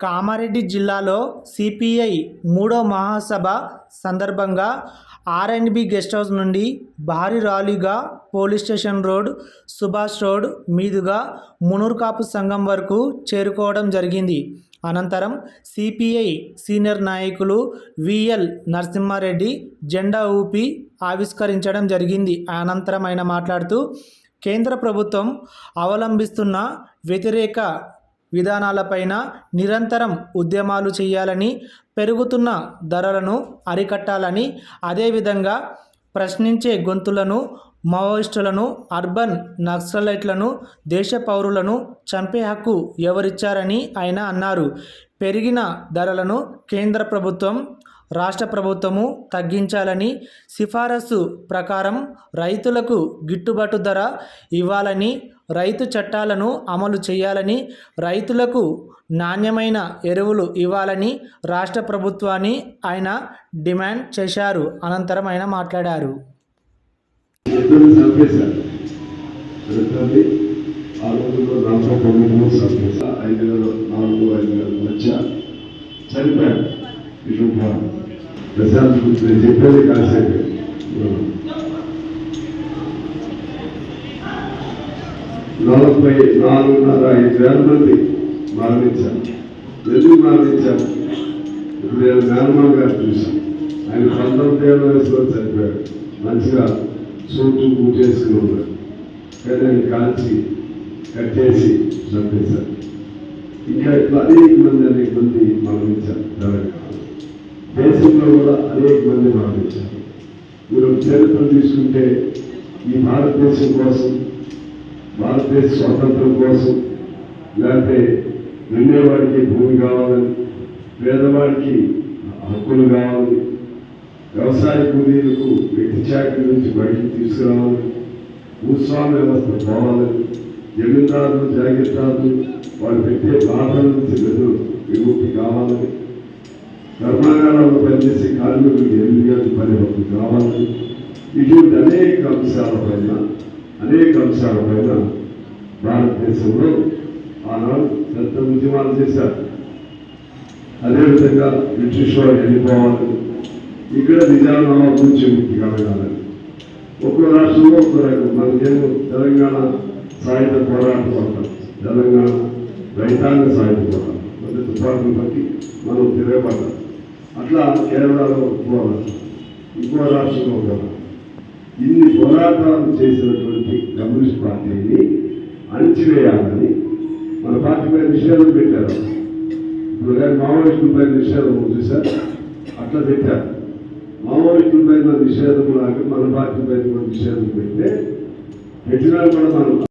కామారెడ్డి జిల్లాలో సిపిఐ మూడో మహాసభ సందర్భంగా ఆర్ఎండ్బి గెస్ట్ హౌస్ నుండి భారీ ర్యాలీగా police station road Subhash road మీదుగా మునూర్కాపు సంఘం వరకు చేరుకోవడం జరిగింది. అనంతరం సిపిఐ సీనియర్ నాయకులు విఎల్ నరసింహారెడ్డి జెండా ఊపి ఆవిష్కరించడం జరిగింది. అనంతరం ఆయన మాట్లాడుతూ కేంద్ర ప్రభుత్వం అవలంబిస్తున్న వ్యతిరేక విధానాలపైన నిరంతరం ఉద్యమాలు చేయాలని పెరుగుతున్న ధరలను అరికట్టాలని అదేవిధంగా ప్రశ్నించే గొంతులను మావోయిస్టులను అర్బన్ నక్సలైట్లను దేశ పౌరులను చంపే హక్కు ఎవరిచ్చారని ఆయన అన్నారు. పెరిగిన ధరలను కేంద్ర ప్రభుత్వం రాష్ట్ర ప్రభుత్వము తగ్గించాలని సిఫారసు ప్రకారం రైతులకు గిట్టుబాటు ధర ఇవ్వాలని రైతు చట్టాలను అమలు చేయాలని రైతులకు నాణ్యమైన ఎరువులు ఇవ్వాలని రాష్ట్ర ప్రభుత్వాన్ని ఆయన డిమాండ్ చేశారు. అనంతరం ఆయన మాట్లాడారు. ఆ రోజుల్లో నలభై ఐదు వేల నాలుగు ఐదు వేల మధ్య ప్రశాంత్ నేను చెప్పేది కాసేపు. నలభై నాలుగున్నర ఐదు వేల మంది మరణించారు. ఎందుకు మరణించారు? ఇప్పుడు నేను మేనమామ గారు చూశాను ఆయన పంతొమ్మిది ఏళ్ళ వయసులో చనిపోయాడు మంచిగా సూటు కూటేసుకుని ఉన్నాడు కానీ ఆయన కాల్చి కట్టేసి చంపేశారు. ఇంకా ఇట్లా అనేక మంది అనేక మంది మరణించారు. దేశంలో కూడా అనేక మంది మరణించారు మీరు చరిత్ర తీసుకుంటే ఈ భారతదేశం కోసం భారతదేశ స్వాతంత్రం కోసం లేకపోతే వెళ్ళేవాడికి భూమి కావాలని పేదవాడికి హక్కులు కావాలి వ్యవసాయ కూలీలకు వ్యక్తి చాకరీ నుంచి బయటికి తీసుకురావాలని భూస్వామ్య వ్యవస్థ పోవాలని జమీందారులు జాగీర్దారులు వాళ్ళు పెట్టే బాధల నుంచి వెలు విముక్తి కావాలని కర్మాగారాల్లో పనిచేసే కార్మికులకు ఎనిమిది పని ఒకటి కావాలి ఇటువంటి అనేక అంశాలపైన అనేక అంశాలపైన భారతదేశంలో ఆనాడు పెద్ద ఉద్యమాలు చేశారు. అదేవిధంగా బ్రిటిష్ వాళ్ళు వెళ్ళిపోవాలని ఇక్కడ నిజాం నుంచి విముక్తి కలగాలని ఒక్కో రాష్ట్రంలో ఒక్కో రకం. మనకేమో తెలంగాణ సాయుధ పోరాటం అంటాం తెలంగాణ రైతాంగ సాయుధ పోరాటం. అంటే తుపాకులు బట్టి మనం తిరగబడ్డాం. అట్లా కేరళలో ఒక పోరాటం ఇంకో రాష్ట్రంలో ఒక పోరాటం ఇన్ని పోరాటాలు చేసినటువంటి కమ్యూనిస్ట్ పార్టీని అణిచివేయాలని మన పార్టీ పైన నిషేధం పెట్టారు. ఇప్పుడు కానీ మావోయిస్టులపై నిషేధం చూసారు అట్లా పెట్టారు. మావోయిస్టులపై నిషేధం లాగా మన పార్టీ పైన నిషేధం పెడితే పెట్టినా కూడా మనం